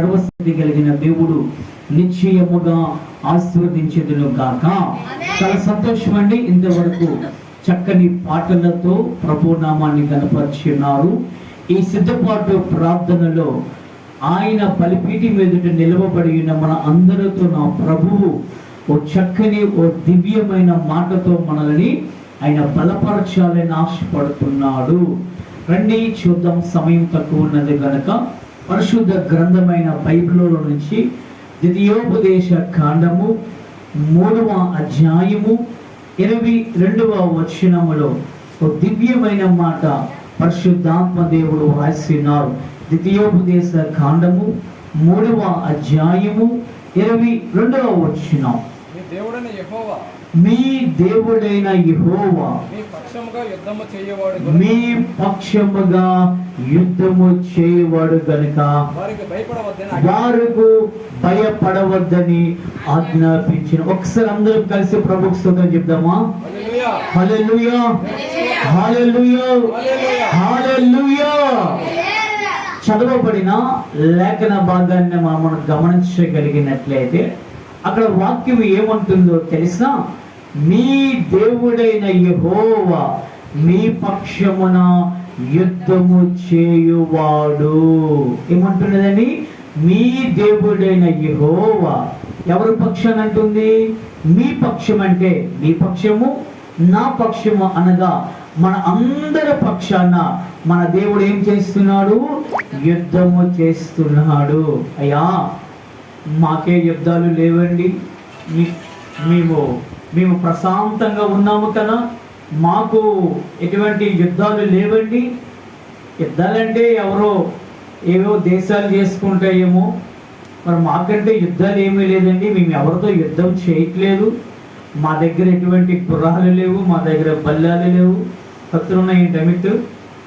సర్వశక్తి కలిగిన దేవుడు నిశ్చయముగా ఆశీర్వదించేదును గాక. చాలా సంతోషం అండి ఇంతవరకు చక్కని పాటలతో ప్రభు నామాన్ని కనపరిచున్నారు ఈ సిద్ధపాటు ప్రార్థనలో ఆయన బలిపీఠి మీదట నిలవబడి ఉన్న మన అందరితో నా ప్రభువు ఓ చక్కని ఓ దివ్యమైన మాటతో మనల్ని ఆయన బలపరచాలని ఆశపడుతున్నాడు. రండి చూద్దాం సమయం తక్కువ ఉన్నది గనక. పరిశుద్ధ గ్రంథమైన బైబిల్లో నుంచి ద్వితీయోపదేశ కాండము మూడవ అధ్యాయము ఇరవై రెండవ వచనములో ఒక దివ్యమైన మాట పరిశుద్ధాత్మ దేవుడు రాసినారు. ద్వితీయోపదేశ కాండము మూడవ అధ్యాయము ఇరవై రెండవ వచనం. దేవుడని యహోవా మీ దేవుడైన యెహోవా మీ పక్షముగా యుద్ధము చేయవాడు గనుక వారికి భయపడవద్దని ఆజ్ఞాపించిన. ఒకసారి అందరం కలిసి స్తోత్రం చెప్దామా? హల్లెలూయా. హల్లెలూయా. హల్లెలూయా. హల్లెలూయా. హల్లెలూయా. చదవబడిన లేఖన భాగాన్ని మనం మనం గమనించగలిగినట్లయితే అక్కడ వాక్యం ఏమంటుందో తెలుసా? మీ దేవుడైన యహోవా మీ పక్షమున యుద్ధము చేయువాడు. ఏమంటున్నదని మీ దేవుడైన యహోవా. ఎవరి పక్షం అంటుంది? మీ పక్షం అంటే మీ పక్షము నా పక్షము అనగా మన అందరి పక్షాన మన దేవుడు ఏం చేస్తున్నాడు? యుద్ధము చేస్తున్నాడు. అయ్యా మాకే యుద్ధాలు లేవండి. మేము మేము ప్రశాంతంగా ఉన్నాము కదా మాకు ఎటువంటి యుద్ధాలు లేవండి. యుద్ధాలంటే ఎవరో ఏవో దేశాలు చేసుకుంటాయేమో. మరి మాకంటే యుద్ధాలు ఏమీ లేదండి. మేము ఎవరితో యుద్ధం చేయట్లేదు. మా దగ్గర ఎటువంటి గుర్రాలు లేవు మా దగ్గర బల్లాలు లేవు. కత్తులు ఉన్నాయి డమిట్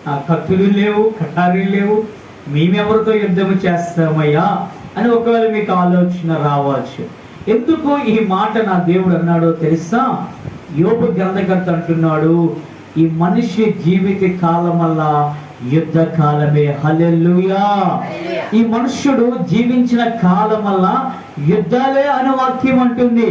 ఆ కత్తులు లేవు కటారీలు లేవు. మేమెవరితో యుద్ధం చేస్తామయ్యా అని ఒకవేళ మీకు ఆలోచన రావచ్చు ఎందుకు ఈ మాట నా దేవుడు అన్నాడో తెలుసా? యోపు గ్రంథకర్త అంటున్నాడు ఈ మనిషి జీవిత కాలమల్లా యుద్ధ కాలమే హల్లెలూయా. ఈ మనుష్యుడు జీవించిన కాలమల్లా యుద్ధాలే అనే వాక్యం అంటుంది.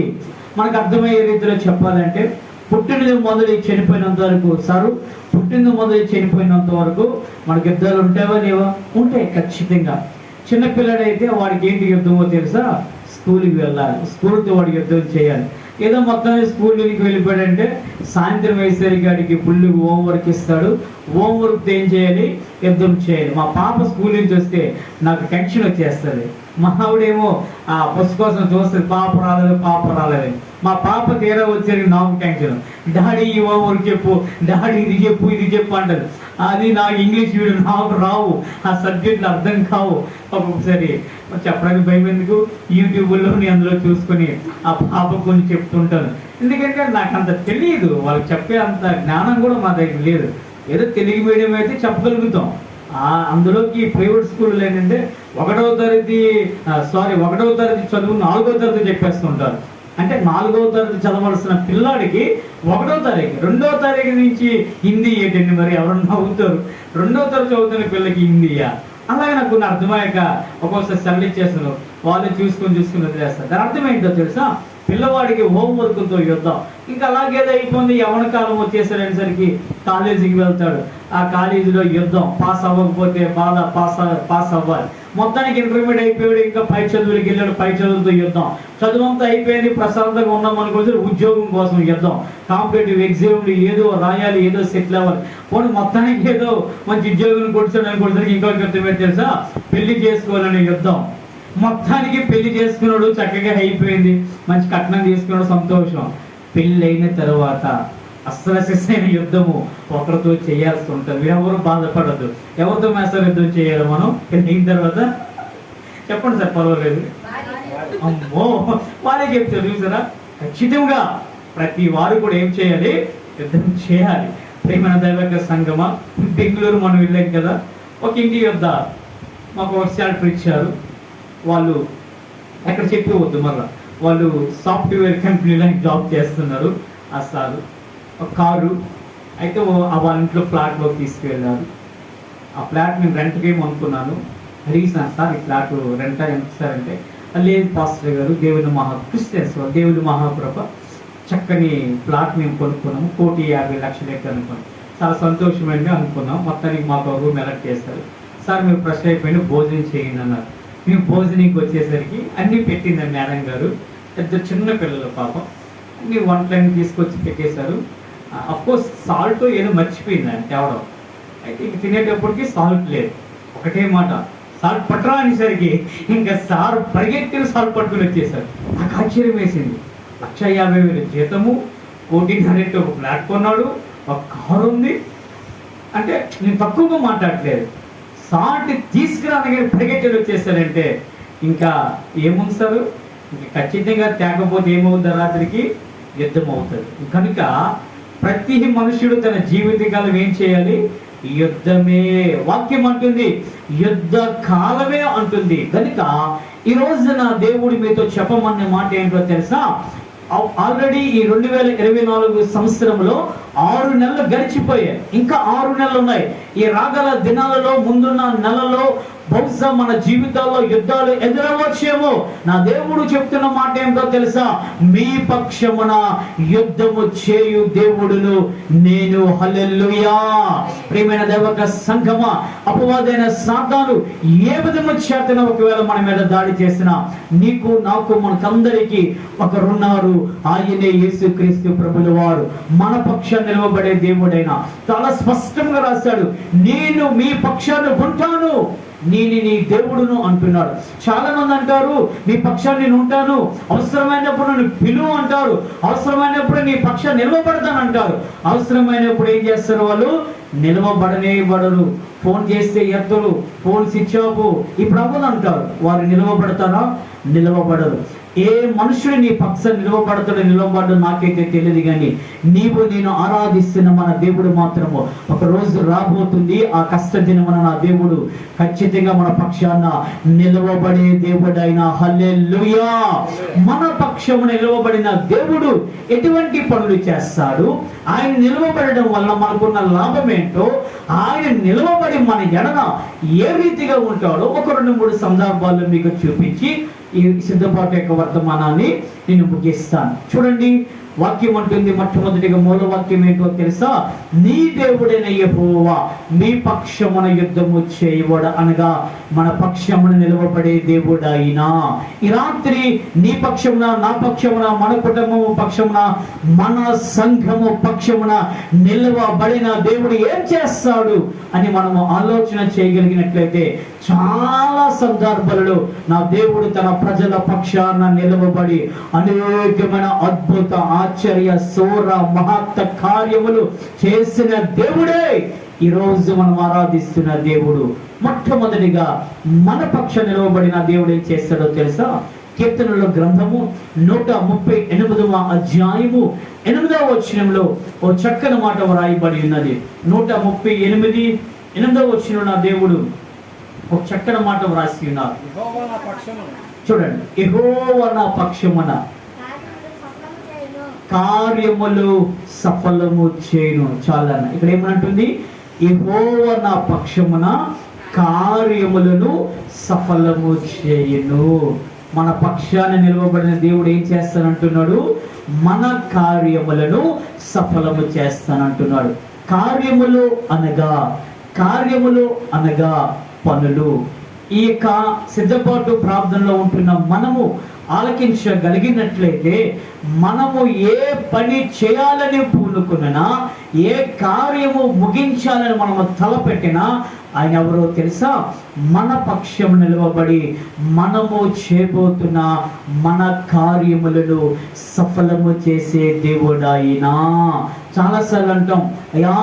మనకు అర్థమయ్యే రీతిలో చెప్పాలంటే పుట్టినది మొదలు చనిపోయినంత వరకు సారు పుట్టినది మొదలు చనిపోయినంత వరకు మనకి యుద్ధాలు ఉంటావా లేవా? ఉంటాయి ఖచ్చితంగా. చిన్నపిల్లడైతే వాడికి ఏంటి యుద్ధమో తెలుసా? స్కూల్కి వెళ్ళాలి. స్కూల్తో వాడికి యుద్ధం చేయాలి. ఏదో మొత్తాన్ని స్కూల్కి వెళ్ళిపోయాడంటే సాయంత్రం వేసేసరికి వాడికి పుల్లు హోంవర్క్ ఇస్తాడు. హోంవర్క్ ఏం చేయాలి? యుద్ధం చేయాలి. మా పాప స్కూల్ నుంచి వస్తే నాకు టెన్షన్ వచ్చేస్తుంది. మా ఆవిడేమో ఆ బస్సు కోసం చూస్తుంది. పాప రాలేదు పాప రాలేదు మా పాప తీరా వచ్చేసరికి నాకు టెన్షన్ డాడీ ఈ హోంవర్క్ చెప్పు. డాడీ ఇది చెప్పు ఇది చెప్పు అంటారు అది నాకు ఇంగ్లీష్ వీడియో నాకు రావు. ఆ సబ్జెక్టులు అర్థం కావు. ఒక్కొక్కసారి చెప్పడానికి భయం ఎందుకు? యూట్యూబ్లో నేను అందులో చూసుకొని ఆ పాప కొన్ని చెప్తుంటాను. ఎందుకంటే నాకు అంత తెలియదు వాళ్ళకి చెప్పే అంత జ్ఞానం కూడా మా దగ్గర లేదు. ఏదో తెలుగు మీడియం అయితే చెప్పగలుగుతాం. ఆ అందులోకి ప్రైవేట్ స్కూళ్ళు ఏంటంటే ఒకటవ తరగతి సారీ ఒకటవ తరగతి చదువు నాలుగవ తరగతి చెప్పేస్తుంటారు. అంటే నాలుగవ తరగతి చదవలసిన పిల్లాడికి ఒకటో తారీఖు రెండో తారీఖు నుంచి హిందీ ఏంటండి మరి ఎవరన్నా అవుతారు? రెండో తరగతి చదువుతున్న పిల్లకి హిందీయా? అలాగే నాకు కొన్ని అర్థమయ్యాక ఒక్కొక్కసారి సెల్ ఇచ్చేస్తాను వాళ్ళు చూసుకొని చూసుకుని వదిలేస్తారు. దాని అర్థం ఏంటో తెలుసా? పిల్లవాడికి హోంవర్క్తో యుద్ధం. ఇంకా అలాగేదో అయిపోయింది యవన కాలం వచ్చేసరికి కాలేజీకి వెళ్తాడు. ఆ కాలేజీలో యుద్ధం. పాస్ అవ్వకపోతే బాధ పాస్ పాస్ అవ్వాలి. మొత్తానికి ఇంటర్మీడియట్ అయిపోయాడు ఇంకా పై చదువులకు వెళ్ళాడు పై చదువులతో యుద్ధం. చదువంతా అయిపోయింది ప్రశాంతంగా ఉన్నాం అనుకోవచ్చు ఉద్యోగం కోసం యుద్ధం. కాంపిటేటివ్ ఎగ్జామ్లు ఏదో రాయాలి ఏదో సెటిల్ అవ్వాలి. పోనీ మొత్తానికి ఏదో మంచి ఉద్యోగం కొడుచాడు అనుకోవడానికి ఇంకొక యుద్ధం తెలుసా? పెళ్ళి చేసుకోవాలనే యుద్ధం. మొత్తానికి పెళ్ళి చేసుకున్నాడు చక్కగా అయిపోయింది. మంచి కట్నం తీసుకున్నాడు సంతోషం. పెళ్ళి అయిన తర్వాత అస్సలసిన యుద్ధము ఒకరితో చేయాల్సి ఉంటుంది. ఎవరు బాధపడద్దు ఎవరితో మేసారి యుద్ధం చేయాలి మనం? పెళ్ళి అయిన తర్వాత చెప్పండి సార్ పర్వాలేదు. అమ్మో వాళ్ళే చెప్తారు చూసారా ఖచ్చితంగా ప్రతి వారు కూడా ఏం చేయాలి? యుద్ధం చేయాలి. ప్రేమణ దైవక సంగమ? బెంగళూరు మనం వెళ్ళాం కదా. ఒక ఇంటి యొద్ద మాకు ఒక శాలరీ ఇచ్చారు. వాళ్ళు ఎక్కడ చెప్పవద్దు మళ్ళా. వాళ్ళు సాఫ్ట్వేర్ కంపెనీలో జాబ్ చేస్తున్నారు. ఆ సారు కారు అయితే ఆ వాళ్ళ ఇంట్లో ఫ్లాట్లోకి తీసుకెళ్ళారు. ఆ ఫ్లాట్ నేను రెంట్కి అనుకున్నాను అడిగిస్తాను సార్ ఈ ఫ్లాట్ రెంట్ ఎంత సార్ అంటే లేదు పాస్టర్ గారు దేవుని మహా క్రిస్టియన్స్ దేవుని మహాప్రభ చక్కని ప్లాట్ మేము కొనుక్కున్నాము. కోటి యాభై లక్షలు ఎక్కడ అనుకున్నాం. చాలా సంతోషమైంది అనుకున్నాం. మొత్తానికి మా బాబు రూమ్ ఎలక్ట్ చేస్తారు సార్ మీరు ఫ్రెష్ అయిపోయిన భోజనం చేయండి అన్నారు. మేము భోజనంకి వచ్చేసరికి అన్నీ పెట్టింది మేడం గారు. పెద్ద చిన్న పిల్లల పాపం. అన్ని వంటలన్నీ తీసుకొచ్చి పెట్టేశారు. అఫ్కోర్స్ సాల్ట్ ఏదో మర్చిపోయింది ఆయన తేవడం. అయితే ఇంక తినేటప్పటికి సాల్ట్ లేదు. ఒకటే మాట సాల్ట్ పట్టరా అనేసరికి ఇంకా సార్ పరిగెత్తిన సాల్ట్ పట్టుకుని వచ్చేసారు నాకు ఆశ్చర్యం వేసింది. లక్ష యాభై వేల జీతము కోటిన్నర ఒక ఫ్లాట్ కొన్నాడు ఒక కారు ఉంది. అంటే నేను తక్కువగా మాట్లాడట్లేదు. సాల్ట్ తీసుకురాగానే పరిగెత్తులు వచ్చేసారంటే ఇంకా ఏముంది సార్? ఇంకా ఖచ్చితంగా తేకపోతే ఏమవుతుంది రాత్రికి? యుద్ధం అవుతుంది. కనుక ప్రతి మనుషుడు తన జీవితకాలం ఏం చేయాలి? యుద్ధమే. వాక్యం అంటుంది యుద్ధ కాలమే అంటుంది. కనుక ఈ రోజున దేవుడి మీతో చెప్పమన్న మాట ఏంటో తెలుసా? ఆల్రెడీ ఈ రెండు వేల ఇరవై నాలుగు సంవత్సరంలో ఆరు నెలలు గడిచిపోయాయి. ఇంకా ఆరు నెలలు ఉన్నాయి. ఈ రాగల దినాలలో ముందున్న నెలలో బహుశా మన జీవితాల్లో యుద్ధాలు ఎదురవచ్చేమో నా దేవుడు చెప్తున్న మాట ఏంటో తెలుసా? మీ పక్షమున యుద్ధము చేయు దేవుడును నేను. హల్లెలూయా. ప్రియమైన దేవక సంఘమ అపవాదైన సాతాను ఏ విధము చేతన ఒకవేళ మన మీద దాడి చేసినా నీకు నాకు మనకందరికీ ఒకరున్నారు. ఆయనే యేసుక్రీస్తు ప్రభుల వారు. మన పక్షాన్ని నిలవబడే దేవుడైన చాలా స్పష్టంగా రాశాడు. నేను మీ పక్షాన్ని ఉంటాను నేను నీ దేవుడును అంటున్నాడు. చాలా మంది అంటారు నీ పక్షాన్ని నేను ఉంటాను. అవసరమైనప్పుడు నన్ను పిలువు అంటారు. అవసరమైనప్పుడు నీ పక్షాన్ని నిలవబడతాను అంటారు. అవసరమైనప్పుడు ఏం చేస్తారు వాళ్ళు? నిలవబడనే పడరు. ఫోన్ చేస్తే ఎత్తరు. Phone switch off. ఈ ప్రభులు అంటారు. వారు నిలవబడతారా? నిలవబడరు. ఏ మనుషుడు నీ పక్ష నిలవబడతాడు నిలవబడ్డు నాకైతే తెలియదు కానీ నీవు నేను ఆరాధిస్తున్న మన దేవుడు మాత్రము. ఒక రోజు రాబోతుంది ఆ కష్ట దినమున నా దేవుడు ఖచ్చితంగా మన పక్షాన నిలవబడే దేవుడైన. హల్లెలూయా! మన పక్షము నిలవబడిన దేవుడు ఎటువంటి పనులు చేస్తాడు? ఆయన నిలవబడడం వల్ల మనకున్న లాభం ఏంటో ఆయన నిలవబడి మన ఎడన ఏ రీతిగా ఉంటాడో ఒక రెండు మూడు సందర్భాల్లో మీకు చూపించి ఈ సిద్ధపాటు యొక్క వర్తమానాన్ని నేను ముగిస్తాను. చూడండి వాక్యం అంటుంది మొట్టమొదటిగా మూల వాక్యం ఏంటో తెలుసా? నీ దేవుడైన యహోవా మీ పక్షమున యుద్ధము చేయవడ అనగా మన పక్షమున నిలవబడే దేవుడైనా. ఈ రాత్రి నీ పక్షమున నా పక్షమున మన కుటుంబము పక్షమున మన సంఘము పక్షమున నిలవబడిన దేవుడు ఏం చేస్తాడు? అని మనము ఆలోచన చేయగలిగినట్లయితే చాలా సందర్భాలలో నా దేవుడు తన ప్రజల పక్షాన నిలవబడి అనేకమైన అద్భుత ఆశ్చర్య సోర మహత్త కార్యములు చేసిన దేవుడే. ఈ రోజు మనం ఆరాధిస్తున్న దేవుడు మొట్టమొదటిగా మన పక్ష నిలవబడిన దేవుడు ఏం చేస్తాడో తెలుసా? కీర్తనల గ్రంథము నూట ముప్పై ఎనిమిదవ అధ్యాయము ఎనిమిదవ వచనంలో ఓ చక్కని మాట వ్రాయబడి ఉన్నది. నూట ముప్పై ఎనిమిది ఎనిమిదవ వచనంలో నా దేవుడు ఒక చక్కని మాట వ్రాసి ఉన్నారు. చూడండి. ఎహోవ నా పక్షమున కార్యములు సఫలము చేయను. చాలా ఇక్కడ ఏమనంటుంది? ఎహోవ నా పక్షమున కార్యములను సఫలము చేయును. మన పక్షాన నిలవబడిన దేవుడు ఏం చేస్తానంటున్నాడు? మన కార్యములను సఫలము చేస్తానంటున్నాడు. కార్యములు అనగా కార్యములు అనగా పనులు. ఈ యొక్క సిద్ధపాటు ప్రార్థనలో ఉంటున్న మనము ఆలకించగలిగినట్లయితే మనము ఏ పని చేయాలని పూనుకున్నా ఏ కార్యము ముగించాలని మనము తలపెట్టినా ఆయన ఎవరో తెలుసా? మన పక్షం నిలవబడి మనము చేయబోతున్న మన కార్యములను సఫలము చేసే దేవుడాయినా చాలాసార్లు అంటాం అయ్యా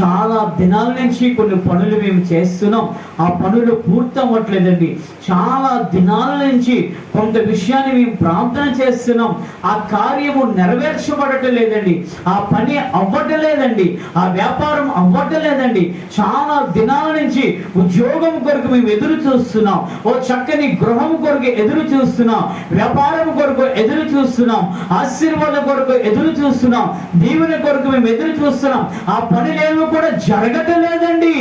చాలా దినాల నుంచి కొన్ని పనులు మేము చేస్తున్నాం. ఆ పనులు పూర్తవ్వట్లేదండి. చాలా దినాల నుంచి కొంత విషయాన్ని మేము ప్రార్థన చేస్తున్నాం. ఆ కార్యము నెరవేర్చబడటం లేదండి ఆ పని అవ్వటం లేదండి ఆ వ్యాపారం అవ్వటం లేదండి చాలా దినాల నుంచి ఉద్యోగం కొరకు మేము ఎదురు చూస్తున్నాం. ఓ చక్కని గృహం కొరకు ఎదురు చూస్తున్నాం. వ్యాపారం కొరకు ఎదురు చూస్తున్నాం. ఆశీర్వాదం కొరకు ఎదురు చూస్తున్నాం. దీవెన కొరకు మేము ఎదురు చూస్తున్నాం. ఆ పనులేమో కూడా జరగటం లేదండి.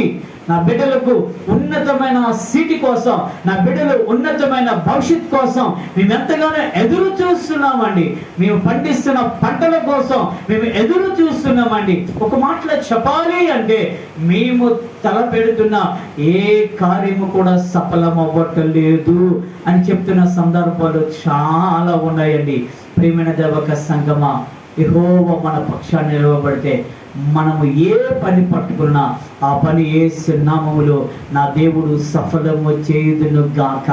నా బిడ్డలకు ఉన్నతమైన సీటు కోసం నా బిడ్డలు ఉన్నతమైన భవిష్యత్ కోసం మేము ఎంతగానో ఎదురు చూస్తున్నామండి. మేము పండిస్తున్న పంటల కోసం మేము ఎదురు చూస్తున్నామండి. ఒక మాటలో చెప్పాలి అంటే మేము తలపెడుతున్న ఏ కార్యము కూడా సఫలం అవ్వట్లేదు అని చెప్తున్న సందర్భాలు చాలా ఉన్నాయండి. ప్రేమైన దేవక సంగమా యహోవ మన పక్షాన్ని నిలవబడితే మనము ఏ పని పట్టుకున్నా ఆ పని ఏ నామములో నా దేవుడు సఫలము చేయుదును గాక.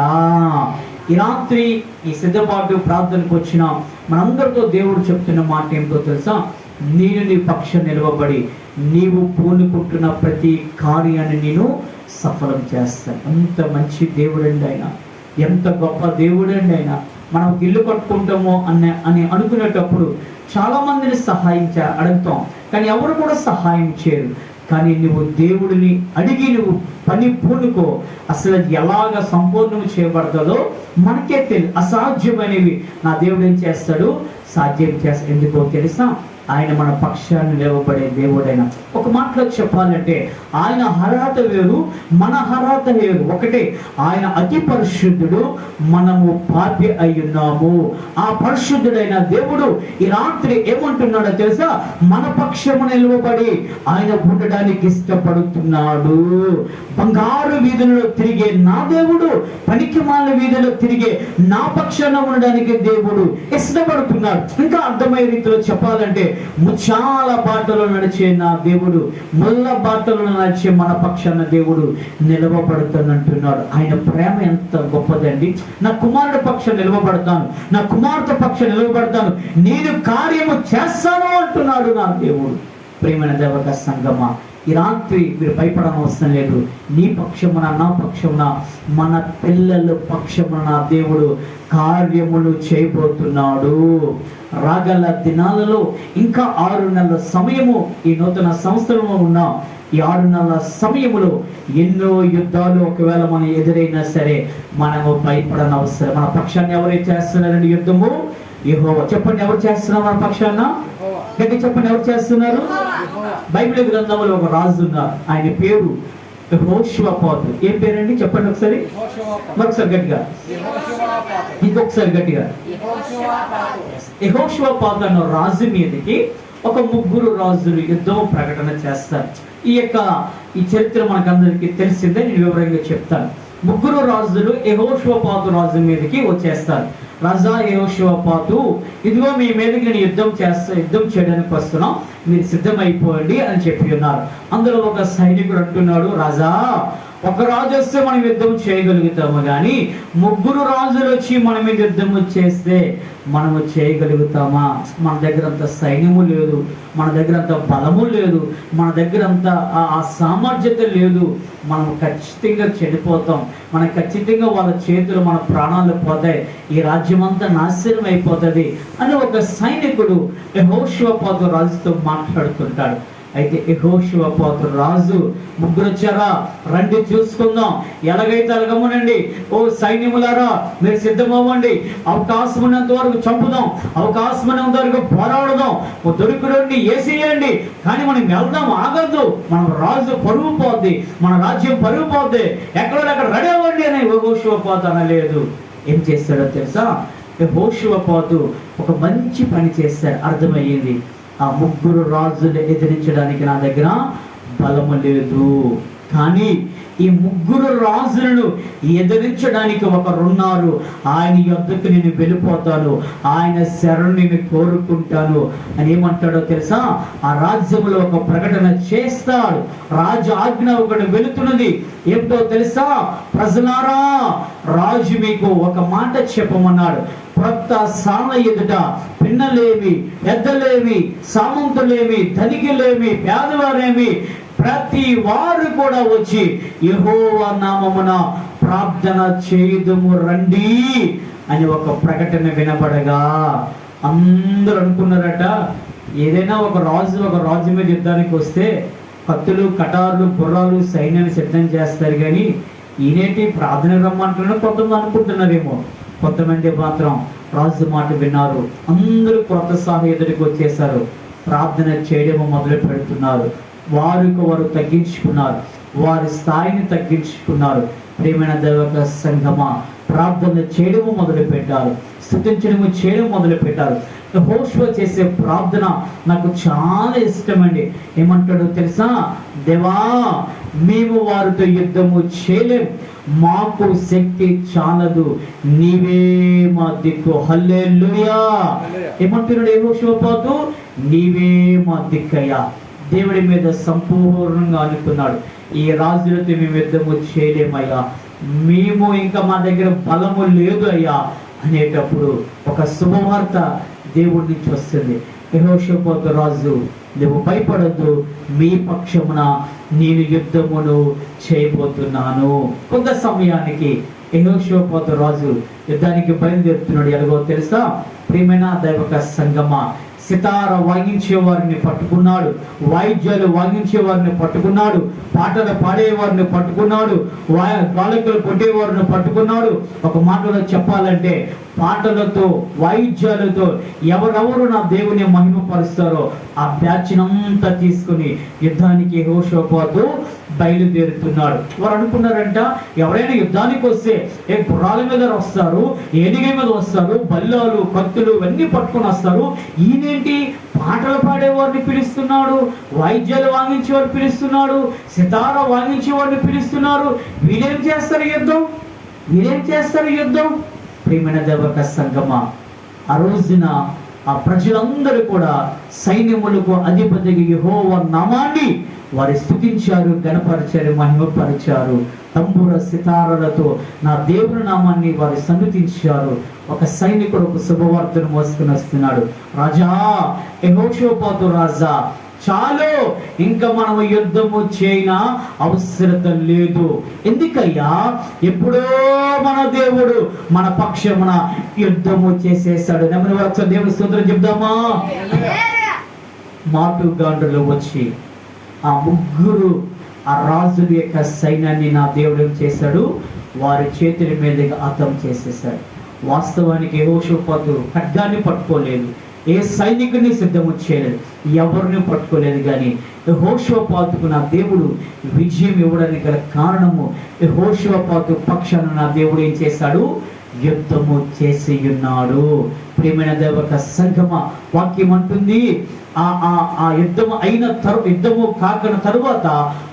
ఈ రాత్రి ఈ సిద్ధపాటు ప్రార్థనకు వచ్చిన మనందరితో దేవుడు చెప్తున్న మాట ఏమిటో తెలుసా? నేను నీ పక్షం నిలవబడి నీవు పూనుకుంటున్న ప్రతి కార్యాన్ని నేను సఫలం చేస్తాను. ఎంత మంచి దేవుడండి ఆయన. ఎంత గొప్ప దేవుడండి ఆయన. మనం ఇల్లు కట్టుకుంటామో అనే అని అనుకునేటప్పుడు చాలా మందిని సహాయం చే అడుగుతాం కానీ ఎవరు కూడా సహాయం చేయరు. కానీ నువ్వు దేవుడిని అడిగి నువ్వు పని పూనుకో. అసలు అది ఎలాగ సంపూర్ణం చేయబడతాదో మనకే తెలియదు అసాధ్యమైనవి. నా దేవుడు ఏం చేస్తాడు? సాధ్యం చేస్తాడు ఎందుకో తెలుసా? ఆయన మన పక్షాన్ని లేవబడే దేవుడైన. ఒక మాటలో చెప్పాలంటే ఆయన హరాత వేరు మన హరాత వేరు. ఒకటే ఆయన అతి పరిశుద్ధుడు మనము పాపి అయి ఉన్నాము ఆ పరిశుద్ధుడైన దేవుడు ఈ రాత్రి ఏమంటున్నాడో తెలుసా? మన పక్షము నిలవబడి ఆయన ఉండడానికి ఇష్టపడుతున్నాడు. బంగారు వీధులలో తిరిగే నా దేవుడు పనికిమాల వీధిలో తిరిగే నా పక్షాన ఉండడానికి దేవుడు ఇష్టపడుతున్నాడు. ఇంకా అర్థమయ్యే రీతిలో చెప్పాలంటే ముచ్చాల బాటలో నడిచే నా దేవుడు ముళ్ళ బాటలో నడిచే మన పక్షాన దేవుడు నిలవబడుతానంటున్నాడు ఆయన ప్రేమ ఎంత గొప్పదండి. నా కుమారుడు పక్షం నిలవబడతాను నా కుమార్తె పక్షం నిలవబడతాను నేను కార్యము చేస్తాను అంటున్నాడు నా దేవుడు. ప్రేమైన దేవత సంగమా ఈ రాత్రి మీరు భయపడనవసరం లేదు. నీ పక్షమున నా పక్షమున మన పిల్లల పక్షమున నా దేవుడు కార్యములు చేయబోతున్నాడు. రాగల దినాలలో ఇంకా ఆరు నెలల సమయము ఈ నూతన సంవత్సరంలో ఉన్న ఈ ఆరు నెలల సమయములో ఎన్నో యుద్ధాలు ఒకవేళ మనం ఎదురైనా సరే మనము భయపడనవసరం. మన పక్షాన్ని ఎవరైతే చేస్తున్నారండి యుద్ధము? యహోవా చెప్పండి ఎవరు చేస్తున్నారు మన పక్షాన? గట్టి చెప్పండి ఎవరు చేస్తున్నారు? బైబిల్ గ్రంథంలో ఒక రాజు ఉన్నారు. ఆయన పేరు హోషివపాతు ఏం పేరండి? చెప్పండి ఒకసారి. మరొకసారి గట్టిగా. ఇంకొకసారి గట్టిగా. యెహోషువాపాతు. అన్న రాజు మీదకి ఒక ముగ్గురు రాజులు యుద్ధం ప్రకటన చేస్తారు. ఈ యొక్క ఈ చరిత్ర మనకందరికీ తెలిసిందే నేను వివరంగా చెప్తాను. ముగ్గురు రాజులు యహోషువపాతు రాజు మీదకి వచ్చేస్తారు. రజా యోషువ పాటు ఇదిగో మీ మీదకి నేను యుద్ధం చేస్తా యుద్ధం చేయడానికి వస్తున్నాం మీరు సిద్ధమైపోండి అని చెప్పి ఉన్నారు. అందులో ఒక సైనికుడు అంటున్నాడు రాజా ఒక రాజు వస్తే మనం యుద్ధం చేయగలుగుతాము కానీ ముగ్గురు రాజులు వచ్చి మన మీద యుద్ధం చేస్తే మనము చేయగలుగుతామా? మన దగ్గర అంత సైన్యము లేదు మన దగ్గర అంత బలము లేదు మన దగ్గర అంత ఆ- సామర్థ్యత లేదు. మనం ఖచ్చితంగా చెడిపోతాం. మన ఖచ్చితంగా వాళ్ళ చేతులు మన ప్రాణాలు పోతాయి. ఈ రాజ్యం అంతా నాశనం అయిపోతుంది అని ఒక సైనికుడు యహోషువపాదు రాజుతో మాట్లాడుతుంటాడు. అయితే యహోషువపాతు రాజు ముగ్గురు వచ్చారా రండి చూసుకుందాం. ఎలాగైతే అలగమునండి ఓ సైన్యములారా మీరు సిద్ధమవ్వండి. అవకాశం ఉన్నంత వరకు చంపుదాం. అవకాశం ఉన్నంత వరకు పోరాడదాం. ఓ దొరికిరండి ఏసేయండి. కానీ మనం వెళ్దాం ఆగద్దు. మనం రాజు పరువు పోద్ది. మన రాజ్యం పరువు పోద్ది. ఎక్కడో అక్కడ రెడీ అవ్వండి అని పాత అనలేదు. ఏం చేస్తాడో తెలుసా? యహోషువపాతు ఒక మంచి పని చేస్తాడు అర్థమయ్యింది. ఆ ముగ్గురు రాజుని ఎదిరించడానికి నా దగ్గర బలము లేదు. కానీ ఈ ముగ్గురు రాజులను ఎదిరించడానికి ఒకరున్నారు. ఆయన యొద్దకు నేను వెళ్ళిపోతాను. ఆయన శరణు నేను కోరుకుంటాను. అని ఏమంటాడో తెలుసా? ఆ రాజ్యంలో ఒక ప్రకటన చేస్తాడు. రాజు ఆజ్ఞ ఒకటి వెళుతున్నది. ఏమిటో తెలుసా? ప్రజలారా రాజు మీకు ఒక మాట చెప్పమన్నాడు. భర్త సామ ఎదుట పిన్నలేమి పెద్దలేమి సామంతులేమి ధనికులేమి పేదవారేమి ప్రతి వారు కూడా వచ్చి యెహోవా నామమున ప్రార్థన చేయుదుము రండి అని ఒక ప్రకటన వినబడగా. అందరూ అనుకున్నారట ఏదైనా ఒక రాజు ఒక రాజు మీద యుద్ధానికి వస్తే కత్తులు కటార్లు పుర్రాలు సైన్యాన్ని సిద్ధం చేస్తారు కానీ ఈనేటి ప్రార్థన రమ్మంటున్నారు కొంతమంది అనుకుంటున్నారేమో. కొంతమంది మాత్రం రాజు మాట విన్నారు. అందరూ కొత్త సాహ ఎదుటికి వచ్చేసారు ప్రార్థన చేయడం మొదలు పెడుతున్నారు. వారికి వారు తగ్గించుకున్నారు. వారి స్థాయిని తగ్గించుకున్నారు. ప్రేమైన దేవక సంఘమా ప్రార్థన చేయడము మొదలు పెట్టారు స్థుతించడము చేయడం మొదలు పెట్టారు హోషువ చేసే ప్రార్థన నాకు చాలా ఇష్టమండి. ఏమంటాడో తెలుసా? దేవా మేము వారితో యుద్ధము చేయలేం. మాకు శక్తి చాలదు. నీవే మా దిక్కు. హల్లెలూయా. ఏమంటున్నాడు ఏ పోతూ? నీవే మా దిక్కయ్యా. దేవుడి మీద సంపూర్ణంగా అనుకున్నాడు ఈ రాజులతో మేము యుద్ధము చేయలేమయ్యా. మేము ఇంకా మా దగ్గర బలము లేదు అయ్యా అనేటప్పుడు ఒక శుభవార్త దేవుడి నుంచి వస్తుంది. యెహోషాపాతు రాజు నువ్వు భయపడద్దు. మీ పక్షమున నేను యుద్ధమును చేయబోతున్నాను. కొంత సమయానికి యెహోషాపాతు రాజు యుద్ధానికి బయలుదేరుతున్నాడు. ఎలాగో తెలుసా? ప్రియమైన దైవక సంగమ. సితార వాయించే వారిని పట్టుకున్నాడు. వాయిద్యాలు వాయించే వారిని పట్టుకున్నాడు. పాటలు పాడేవారిని పట్టుకున్నాడు. వా- కొట్టేవారిని పట్టుకున్నాడు. ఒక మాటలో చెప్పాలంటే పాటలతో వాయిద్యాలతో ఎవరెవరు నా దేవుని మహిమపరుస్తారో ఆ బ్యాచ్నంతా తీసుకుని యుద్ధానికి హోషోపాదు బయలుదేరుతున్నాడు. వారు అనుకున్నారంట ఎవరైనా యుద్ధానికి వస్తే ఏ గుర్రాల మీద వస్తారు ఏనుగ మీద వస్తారు బల్లాలు కత్తులు ఇవన్నీ పట్టుకొని వస్తారు. ఈయనేంటి? పాటలు పాడేవారిని పిలుస్తున్నాడు వాయిద్యాలు వాయించే వారు పిలుస్తున్నాడు సితార వాయించే వారిని పిలుస్తున్నారు. వీరేం చేస్తారు యుద్ధం? వీరేం చేస్తారు యుద్ధం? ప్రేమణ దేవక సంగమ. ఆ రోజున ఆ ప్రజలందరూ కూడా సైన్యములకు అధిపతికి యెహోవా నామాన్ని వారు స్థుతించారు గణపరిచారు మహిమపరిచారు. తంబుర సితారలతో నా దేవుని నామాన్ని వారు సన్నుతించారు ఒక సైనికుడు ఒక శుభవార్తను మోసుకుని వస్తున్నాడు. రాజా యెహోషోపాతు రాజా చాలు. ఇంకా మనము యుద్ధము చేయన అవసరత లేదు. ఎందుకయ్యా? ఎప్పుడో మన దేవుడు మన పక్షమున యుద్ధము చేసేసాడు నెమ్మది దేవుని స్తోత్రం చెప్దామా? మాటుగాండ్రులు వచ్చి ఆ ముగ్గురు ఆ రాజుల యొక్క సైన్యాన్ని నా దేవుడు చేశాడు? వారి చేతుల మీదుగా అర్థం చేసేసాడు వాస్తవానికి యెహోషాపాతు ఖడ్గాన్ని పట్టుకోలేదు. ఏ సైనికుని సిద్ధము చేయలేదు. ఎవరిని పట్టుకోలేదు కానీ యెహోషాపాతుకు నా దేవుడు విజయం ఇవ్వడానికి గల కారణము యెహోషాపాతు పక్షాన నా దేవుడు ఏం చేశాడు? యుద్ధము చేసి ఉన్నాడు ప్రేమైన దేవక సంగమ వాక్యం అంటుంది ఆ ఆ ఆ యుద్ధము అయిన తరు యుద్ధము కాకన తరువాత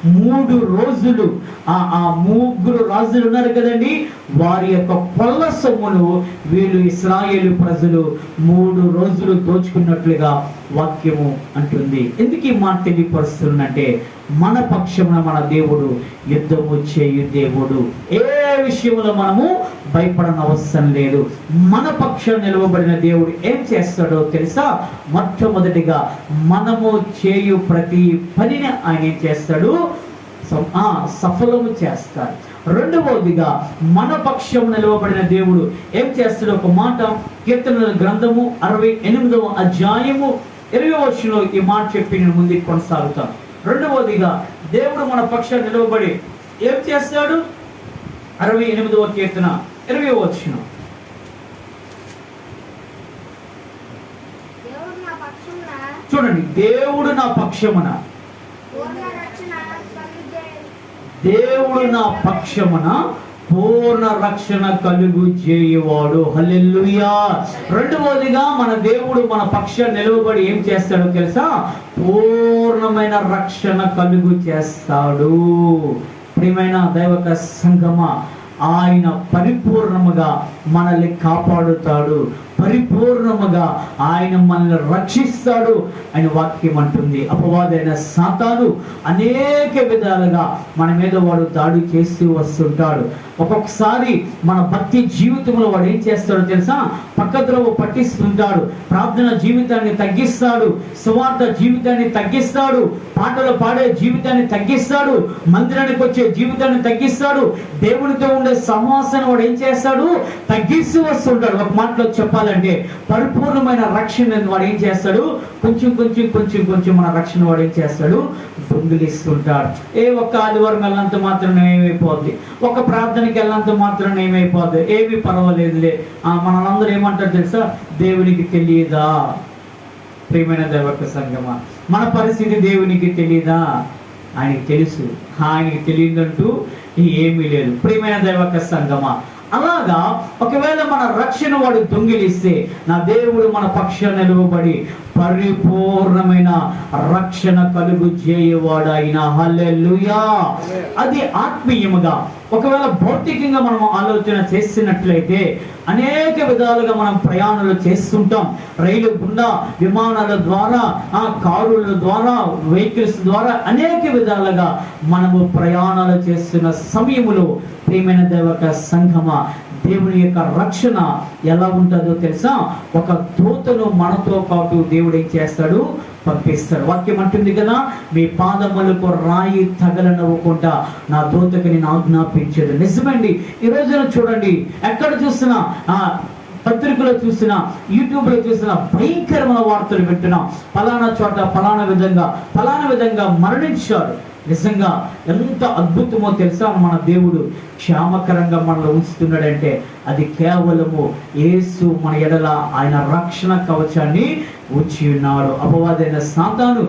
మూడు రోజులు ఆ ఆ ముగ్గురు రాజులు ఉన్నారు కదండి. వారి యొక్క పొల్ల సొమ్మును వీళ్ళు ఇస్రాయేలు ప్రజలు మూడు రోజులు దోచుకున్నట్లుగా వాక్యము అంటుంది. ఎందుకు ఈ మాట తెలియపరుస్తుందంటే మన పక్షమున మన దేవుడు యుద్ధము చేయు దేవుడు. ఏ విషయంలో మనము భయపడన అవసరం లేదు. మన పక్షం నిలవబడిన దేవుడు ఏం చేస్తాడో తెలుసా? మొట్టమొదటిగా మనము చేయు ప్రతి పనిని ఆయన ఏం చేస్తాడు? ఆ, సఫలము చేస్తాడు. రెండవదిగా మన పక్షం నిలవబడిన దేవుడు ఏం చేస్తాడు? ఒక మాట కీర్తనల గ్రంథము అరవై ఎనిమిదవ అధ్యాయము ఇరవై వర్షంలో ఈ మాట చెప్పి నేను ముందుకు కొనసాగుతాను. రెండవదిగా దేవుడు మన పక్షాన్ని నిలవబడి ఏం చేస్తాడు? అరవై ఎనిమిదవ కీర్తన ఇరవై వచ్చిన. చూడండి దేవుడు నా పక్షమున. దేవుడు నా పక్షమున పూర్ణ రక్షణ కలుగు చేయువాడు. హల్లెల్లుయా రెండవదిగా మన దేవుడు మన పక్ష నిలవబడి ఏం చేస్తాడో తెలుసా? పూర్ణమైన రక్షణ కలుగు చేస్తాడు. ప్రియమైన దైవక సంగమ ఆయన పరిపూర్ణముగా మనల్ని కాపాడుతాడు. పరిపూర్ణముగా ఆయన మనల్ని రక్షిస్తాడు అని వాక్యం అంటుంది. అపవాదైన సాతాను అనేక విధాలుగా మన మీద వాడు దాడి చేస్తూ వస్తుంటాడు. ఒక్కొక్కసారి మన భక్తి జీవితంలో వాడు ఏం చేస్తాడో తెలుసా? పక్కద్రవ పట్టిస్తుంటాడు. ప్రార్థన జీవితాన్ని తగ్గిస్తాడు. సువార్త జీవితాన్ని తగ్గిస్తాడు. పాటలు పాడే జీవితాన్ని తగ్గిస్తాడు. మందిరానికి వచ్చే జీవితాన్ని తగ్గిస్తాడు. దేవునితో ఉండే సమాసాన్ని వాడు ఏం చేస్తాడు? తగ్గిస్తూ వస్తుంటాడు ఒక మాటలో చెప్పాలంటే పరిపూర్ణమైన రక్షణ వాడు ఏం చేస్తాడు? కొంచెం కొంచెం కొంచెం కొంచెం మన రక్షణ వాడు ఏం చేస్తాడు? దొంగిలిస్తుంటాడు. ఏ ఒక్క ఆదివారం వెళ్ళినంత మాత్రం ఏమైపోద్ది ఒక ప్రార్థనకి వెళ్ళినంత మాత్రం ఏమైపోద్ది ఏమీ పర్వాలేదులే. ఆ, మనందరూ ఏమంటారు తెలుసా? దేవునికి తెలియదా ప్రియమైన దేవక సంగమా. మన పరిస్థితి దేవునికి తెలియదా ఆయనకి తెలుసు. ఆయనకి తెలియదంటూ ఏమీ లేదు. ప్రియమైన దైవక సంగమా. అలాగా? ఒకవేళ మన రక్షణ వాడు దొంగిలిస్తే నా దేవుడు మన పక్ష నిలువబడి పరిపూర్ణమైన రక్షణ కలుగు చేయవాడు ఆయన హల్లెలూయా. అది ఆత్మీయముగా ఒకవేళ భౌతికంగా మనం ఆలోచన చేస్తున్నట్లయితే అనేక విధాలుగా మనం ప్రయాణాలు చేస్తుంటాం. రైలు గుండా విమానాల ద్వారా ఆ కారుల ద్వారా వెహికల్స్ ద్వారా అనేక విధాలుగా మనము ప్రయాణాలు చేస్తున్న సమయములో ప్రేమైన దేవక సంఘమా దేవుని యొక్క రక్షణ ఎలా ఉంటుందో తెలుసా? ఒక దూతను మనతో పాటు దేవుడు ఏం చేస్తాడు? పంపిస్తాడు. వాక్యం అంటుంది కదా మీ పాదములకు రాయి తగలనవ్వకుండా నా దూతకి నేను ఆజ్ఞాపించేది. నిజమండి ఈ రోజున చూడండి ఎక్కడ చూసినా ఆ పత్రికలో చూసిన యూట్యూబ్లో చూసిన భయంకరమైన వార్తలు వింటున్నాం. ఫలానా చోట ఫలానా విధంగా ఫలానా విధంగా మరణించాడు. నిజంగా ఎంత అద్భుతమో తెలుసా? మన దేవుడు క్షేమకరంగా మనలో ఉంచుతున్నాడంటే అది కేవలము యేసు మన ఎడల ఆయన రక్షణ కవచాన్ని ఉంచి ఉన్నాడు అపవాదైన సాతాను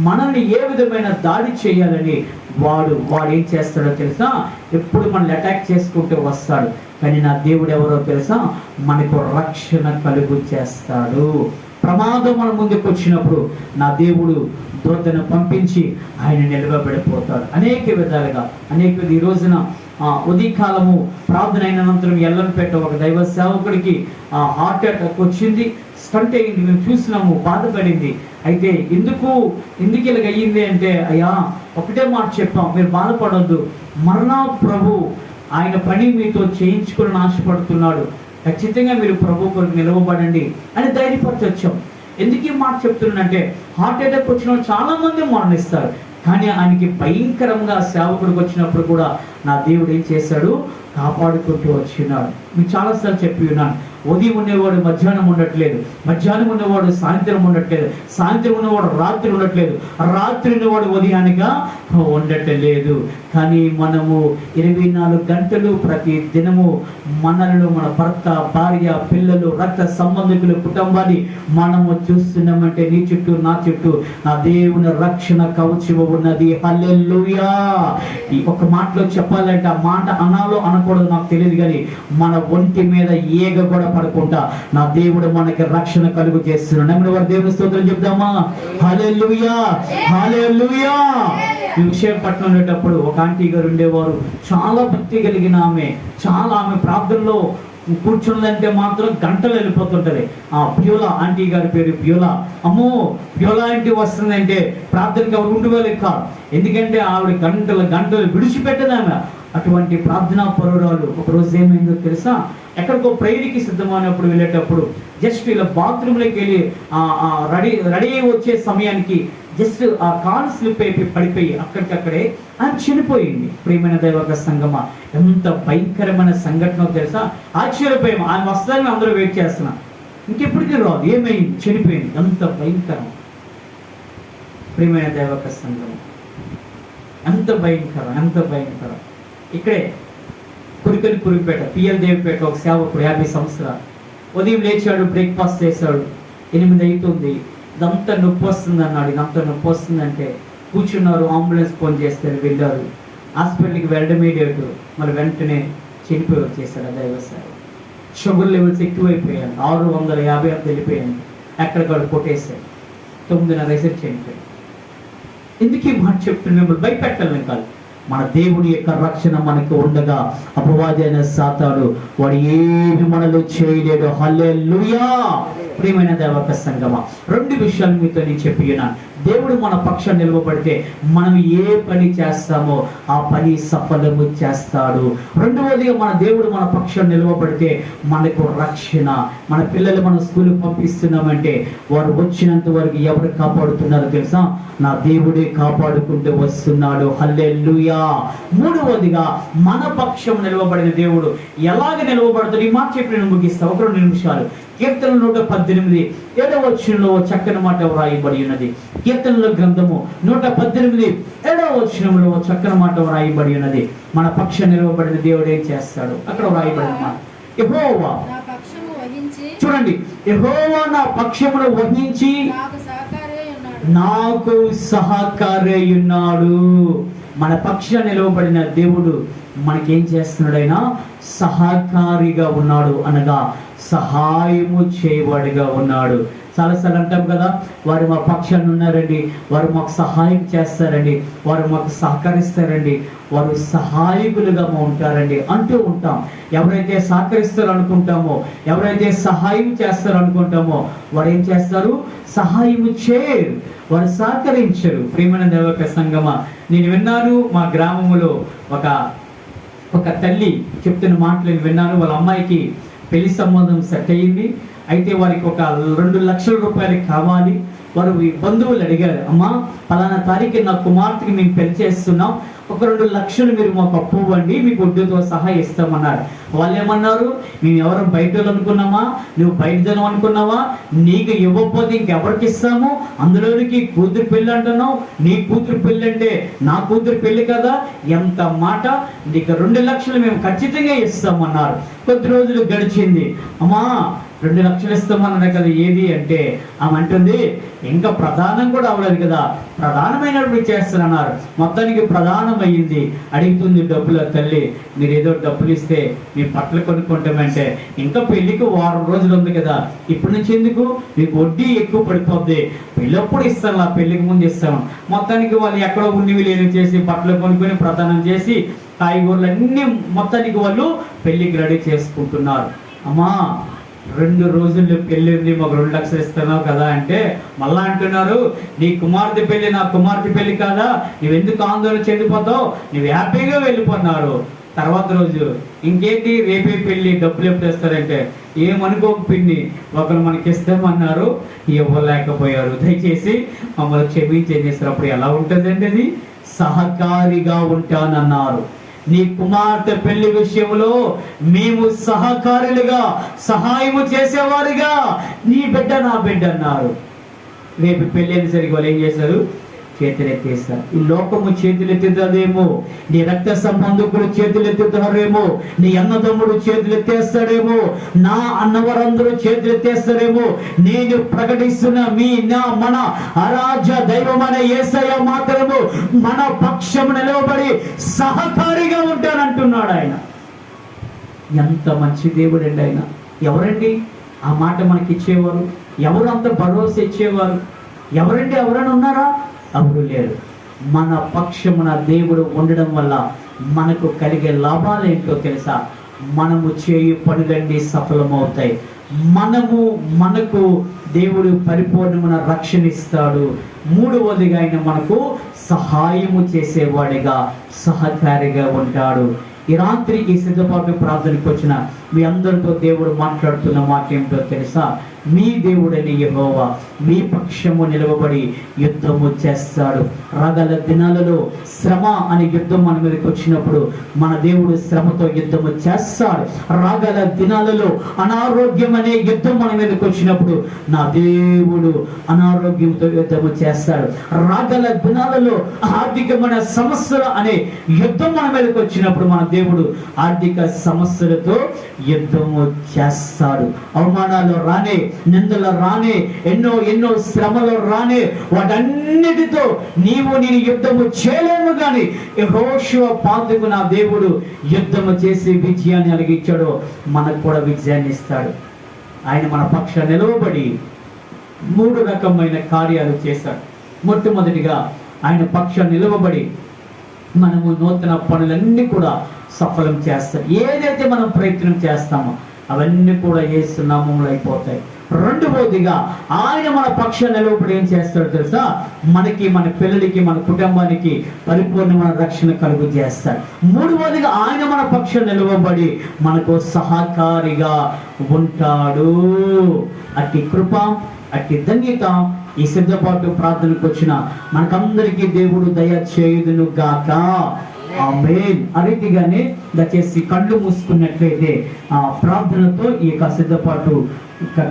మనల్ని ఏ విధమైన దాడి చేయాలని వాడు వాడు ఏం చేస్తాడో తెలుసా? ఎప్పుడు మనల్ని అటాక్ చేసుకుంటూ వస్తాడు. కానీ నా దేవుడు ఎవరో తెలుసా? మనకు రక్షణ కలుగు చేస్తాడు. ప్రమాదం మన ముందుకు వచ్చినప్పుడు నా దేవుడు దూతను పంపించి ఆయన నిలవబడిపోతాడు. అనేక విధాలుగా. అనేక ఈ రోజున ఉదయకాలము ప్రార్థన అయిన అనంతరం పెట్ట ఒక దైవ సేవకుడికి హార్ట్ అటాక్ వచ్చింది. స్టంట్ అయింది. మేము చూసినాము. బాధపడింది. అయితే ఎందుకు ఎందుకు ఇలాగ అయ్యింది అంటే అయ్యా ఒకటే మాట చెప్పాం. మీరు బాధపడొద్దు. మరణా ప్రభు ఆయన పని మీతో చేయించుకుని ఆశపడుతున్నాడు. ఖచ్చితంగా మీరు ప్రభు కొరకు నిలవబడండి అని ధైర్యపరచొచ్చాం. ఎందుకు ఈ మాట చెప్తున్నానంటే హార్ట్ అటాక్ వచ్చిన చాలా మంది మరణిస్తారు. కానీ ఆయనకి భయంకరంగా సేవకుడికి వచ్చినప్పుడు కూడా నా దేవుడు ఏం చేశాడు? కాపాడుకుంటూ వచ్చినాడు. మీకు చాలాసార్లు చెప్పి ఉన్నాను. ఉదయం ఉండేవాడు మధ్యాహ్నం ఉండట్లేదు మధ్యాహ్నం ఉన్నవాడు సాయంత్రం ఉండట్లేదు సాయంత్రం ఉన్నవాడు రాత్రి ఉండట్లేదు. రాత్రి ఉన్నవాడు ఉదయానిగా ఉండట్లేదు. కానీ మనము ఇరవై నాలుగు గంటలు ప్రతి దినము మనలను మన భర్త భార్య పిల్లలు రక్త సంబంధికులు కుటుంబాన్ని మనము చూస్తున్నామంటే నీ చుట్టూ నా చుట్టూ నా దేవుని రక్షణ కవచము ఉన్నది. హల్లెల్లుయా ఈ ఒక మాటలో చెప్పాలంటే ఆ మాట అనాలో అనకూడదు నాకు తెలియదు కానీ మన ఒంటి మీద ఏగ కూడా పడకుండా నా దేవుడు మనకి రక్షణ కలుగు చేస్తున్నాడు నమ్మిన వారి దేవుని స్తోత్రం చెప్దామా? హల్లెలూయా! హలే ఈ విశాఖపట్నం ఉండేటప్పుడు ఒక ఆంటీ గారు ఉండేవారు. చాలా భక్తి కలిగిన ఆమె. చాలా ఆమె ప్రార్థనలో కూర్చున్నదంటే మాత్రం గంటలు వెళ్ళిపోతుంటది. ఆ ప్యూలా ఆంటీ గారి పేరు ప్యూలా అమ్మో ప్యూలా ఆంటీ వస్తుందంటే ప్రార్థనకి ఎవరు ఉండిపోలేదు కాదు ఎందుకంటే ఆవిడ గంటలు గంటలు విడిచిపెట్టదు ఆమె. అటువంటి ప్రార్థనా పరురాలు ఒక రోజు ఏమైందో తెలుసా? ఎక్కడికో ప్రేయర్కి సిద్ధమైనప్పుడు వెళ్ళేటప్పుడు జస్ట్ ఇలా బాత్రూంలోకి వెళ్ళి రెడీ రెడీ అయి వచ్చే సమయానికి జస్ట్ ఆ కాలు స్లిప్ అయిపోయి పడిపోయి అక్కడికక్కడే ఆయన చనిపోయింది. ప్రియమైన దైవక సంగమ ఎంత భయంకరమైన సంఘటన తెలుసా? ఆశ్చర్యపోయాం. ఆయన వస్తారని అందరూ వెయిట్ చేస్తున్నాం. ఇంకెప్పటికీ రాదు. ఏమైంది? చనిపోయింది. ఎంత భయంకరం. ప్రేమైన దైవక సంగమం ఎంత భయంకరం ఎంత భయంకరం. ఇక్కడే కురికని కురిపేట పిఎల్ దేవిపేట ఒక సేవకుడు యాభై సంవత్సరాలు. ఉదయం లేచాడు బ్రేక్ఫాస్ట్ చేశాడు. ఎనిమిది అవుతుంది ఇదంతా నొప్పి వస్తుంది అన్నాడు. ఇదంతా నొప్పి వస్తుందంటే కూర్చున్నారు అంబులెన్స్ ఫోన్ చేస్తే వెళ్ళారు. హాస్పిటల్కి వెళ్ళడమే ఇమీడియట్ మరి వెంటనే చనిపోయి వచ్చేసాడు దైవసారి షుగర్ లెవెల్స్ ఎక్కువైపోయాను ఆరు వందల యాభై ఆరు వెళ్ళిపోయాను ఎక్కడికక్కడ కొట్టేశాడు. తొమ్మిదిన్నర రీసెర్చ్ చనిపోయాడు. ఎందుకు ఈ మాట చెప్తున్నా మిమ్మల్ని? భయపెట్టాలని కాదు. మన దేవుడి యొక్క రక్షణ మనకు ఉండగా. అపవాది అయిన సాతాడు వాడు ఏమి మనలో చేయలేడు. హల్లెలూయా! ప్రియమైన దేవక సంగమ రెండు విషయాలు మీతో నేను చెప్పినాను దేవుడు మన పక్షం నిలవబడితే మనం ఏ పని చేస్తామో ఆ పని సఫలము చేస్తాడు. రెండవదిగా మన దేవుడు మన పక్షం నిలవబడితే మనకు రక్షణ. మన పిల్లలు మన స్కూల్ పంపిస్తున్నామంటే వారు వచ్చినంత వరకు ఎవరు కాపాడుతున్నారో తెలుసా? నా దేవుడే కాపాడుకుంటూ వస్తున్నాడు. హల్లెలూయా మూడవదిగా మన పక్షం నిలవబడిన దేవుడు ఎలాగ నిలవబడతాడు? ఈ మాట చెప్పి నేను ముగిస్తా. ఒక రెండు నిమిషాలు. కీర్తన నూట పద్దెనిమిది ఏడవ వచనంలో చక్కని మాట వ్రాయబడి ఉన్నది. కీర్తనల గ్రంథము నూట పద్దెనిమిది ఏడవ వచనంలో ఓ చక్కని మాట వ్రాయబడి ఉన్నది. మన పక్షం నిలవబడిన దేవుడు ఏం చేస్తాడు? అక్కడ వ్రాయబడిన మాట. యెహోవా చూడండి. యెహోవా నా పక్షమును వహించి నాకు సహకారి ఉన్నాడు నాకు సహకారి ఉన్నాడు మన పక్ష నిలవబడిన దేవుడు మనకేం చేస్తున్నాడైనా సహకారిగా ఉన్నాడు అనగా సహాయము చేయవాడిగా ఉన్నాడు. చాలాసార్లు అంటాం కదా వారు మా పక్షాన్ని ఉన్నారండి వారు మాకు సహాయం చేస్తారండి వారు మాకు సహకరిస్తారండి వారు సహాయకులుగా ఉంటారండి అంటూ ఉంటాం. ఎవరైతే సహకరిస్తారు అనుకుంటామో ఎవరైతే సహాయం చేస్తారు అనుకుంటామో వారు ఏం చేస్తారు? సహాయం చేయరు వారు సహకరించరు. ప్రేమణ దేవక సంగమ నేను విన్నాను మా గ్రామంలో ఒక ఒక తల్లి చెప్తున్న మాటలు విన్నాను. వాళ్ళ అమ్మాయికి పెళ్ళి సంబంధం సెట్ అయ్యింది. అయితే వారికి ఒక రెండు లక్షల రూపాయలు కావాలి. వారు ఈ బంధువులు అడిగారు అమ్మా పలానా తారీఖు నా కుమార్తెకి మేము పెళ్ళి చేస్తున్నాం. ఒక రెండు లక్షలు మీరు మాకు అప్పు ఇవ్వండి మీకు వడ్డీతో సహా ఇస్తామన్నారు. వాళ్ళు ఏమన్నారు? మేము ఎవరు బయట అనుకున్నామా? నువ్వు బయట జనం అనుకున్నావా? నీకు ఇవ్వకపోతే ఇంకెవరికి ఇస్తాము? అందులోనికి కూతురు పెళ్ళి అంటున్నావు. నీ కూతురు పెళ్ళి అంటే నా కూతురు పెళ్ళి కదా? ఎంత మాట? నీకు రెండు లక్షలు మేము ఖచ్చితంగా ఇస్తామన్నారు. కొద్ది రోజులు గడిచింది. అమ్మా రెండు లక్షలు ఇస్తామన్నది కదా ఏది అంటే ఆమె అంటుంది ఇంకా ప్రధానం కూడా అవ్వలేదు కదా ప్రధానమైనప్పుడు చేస్తానన్నారు మొత్తానికి ప్రధానమైంది అడుగుతుంది డబ్బుల తల్లి మీరు ఏదో డబ్బులు ఇస్తే మీ బట్టలు కొనుక్కుంటామంటే ఇంకా పెళ్ళికి వారం రోజులు ఉంది కదా ఇప్పటి నుంచి ఎందుకు? మీకు వడ్డీ ఎక్కువ పడిపోద్ది. పెళ్ళప్పుడు ఇస్తాను ఆ పెళ్ళికి ముందు ఇస్తాను. మొత్తానికి వాళ్ళు ఎక్కడో ఉన్నవి లేని చేసి బట్టలు కొనుక్కొని ప్రధానం చేసి కాయగూరలు అన్ని మొత్తానికి వాళ్ళు పెళ్ళికి రెడీ చేసుకుంటున్నారు. అమ్మా రెండు రోజుల్లో పెళ్ళింది మాకు రెండు లక్షలు ఇస్తున్నావు కదా అంటే మళ్ళా అంటున్నారు నీ కుమార్తె పెళ్ళి నా కుమార్తె పెళ్ళి కాదా? నువ్వెందుకు ఆందోళన చెందిపోతావు నువ్వు హ్యాపీగా వెళ్ళిపోన్నారు తర్వాత రోజు ఇంకేంటి రేపే పెళ్ళి డబ్బులు ఎప్పుడు ఇస్తారంటే ఏమనుకోక పిన్ని ఒకరు మనకి ఇస్తామన్నారు ఇవ్వలేకపోయారు. దయచేసి మమ్మల్ని క్షమించేం చేస్తారు అప్పుడు ఎలా ఉంటుందండి అది? సహకారిగా ఉంటానన్నారు. నీ కుమార్తె పెళ్ళి విషయంలో మేము సహకారులుగా సహాయము చేసేవారుగా. నీ బిడ్డ నా బిడ్డ అన్నారు. రేపు పెళ్ళి సరిగ్గా వాళ్ళు ఏం చేశారు? చేతులెత్తేస్తారు. ఈ లోకము చేతులెత్తుతుందేమో నీ రక్త సంబంధకుడు చేతులెత్తుతారేమో నీ అన్నదమ్ముడు చేతులెత్తేస్తాడేమో నా అన్నవరందరూ చేతులెత్తేస్తారేమో నేను ప్రకటిస్తున్న మీ నా మన అరాజ దైవం అనే ఏసయ్య మాత్రము మన పక్షము నిలవబడి సహకారిగా ఉంటానంటున్నాడు ఆయన. ఎంత మంచి దేవుడు అండి ఆయన. ఎవరండి? ఆ మాట మనకి ఇచ్చేవారు ఎవరు అంత భరోసా ఇచ్చేవారు? ఎవరండి? ఎవరైనా ఉన్నారా? ఎవరు లేరు మన పక్షమున దేవుడు ఉండడం వల్ల మనకు కలిగే లాభాలు ఏంటో తెలుసా? మనము చేయు పనులన్నీ సఫలమవుతాయి. మనము మనకు దేవుడు పరిపూర్ణమైన రక్షణ ఇస్తాడు మూడవదిగా ఆయన మనకు సహాయము చేసేవాడిగా సహకారిగా ఉంటాడు. ఈ రాత్రికి సిద్ధపాటు ప్రార్థనకు వచ్చిన మీ అందరితో దేవుడు మాట్లాడుతున్న మాట ఏమిటో తెలుసా? మీ దేవుడని యహోవా. మీ పక్షము నిలవబడి యుద్ధము చేస్తాడు. రాగల దినాలలో శ్రమ అనే యుద్ధం మన మీదకి వచ్చినప్పుడు మన దేవుడు శ్రమతో యుద్ధము చేస్తాడు. రాగల దినాలలో అనారోగ్యం అనే యుద్ధం మన మీదకి వచ్చినప్పుడు నా దేవుడు అనారోగ్యంతో యుద్ధము చేస్తాడు. రాగల దినాలలో ఆర్థికమైన సమస్యలు అనే యుద్ధం మన మీదకి వచ్చినప్పుడు మన దేవుడు ఆర్థిక సమస్యలతో యుద్ధము చేస్తాడు. అవమానాలు రానే నిందలు రానే ఎన్నో ఎన్నో శ్రమలు రానే వాటన్నిటితో నీవు నేను యుద్ధము చేయలేము కానీ యెహోషువ పాతకు నా దేవుడు యుద్ధము చేసి విజయాన్ని అలిగించాడో మనకు కూడా విజయాన్ని ఇస్తాడు. ఆయన మన పక్ష నిలవబడి మూడు రకమైన కార్యాలు చేశాడు. మొట్టమొదటిగా ఆయన పక్ష నిలవబడి మనము నూతన పనులన్నీ కూడా సఫలం చేస్తాం ఏదైతే మనం ప్రయత్నం చేస్తామో అవన్నీ కూడా ఏ సున్నామంలో అయిపోతాయి. రెండవదిగా ఆయన మన పక్ష నిలవబడి ఏం చేస్తాడో తెలుసా? మనకి మన పిల్లలకి మన కుటుంబానికి పరిపూర్ణమైన రక్షణ కలుగు చేస్తాడు. మూడవదిగా ఆయన మన పక్ష నిలవబడి మనకు సహకారిగా ఉంటాడు. అట్టి కృప అట్టి ధన్యత ఈ సిద్ధపాటు ప్రార్థనకు వచ్చిన మనకందరికీ దేవుడు దయ చేయుదును గాక ఆమేన్. దయచేసి కళ్ళు మూసుకున్నట్లయితే ఆ ప్రార్థనతో ఈ యొక్క సిద్ధపాటు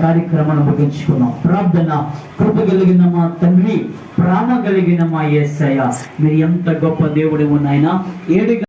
కార్యక్రమాన్ని ముగించుకున్నాం ప్రార్థన కృప కలిగిన మా తండ్రి ప్రాణ కలిగిన మా యేసయ్య. మీరు ఎంత గొప్ప దేవుడు ఉన్నాయన ఏడు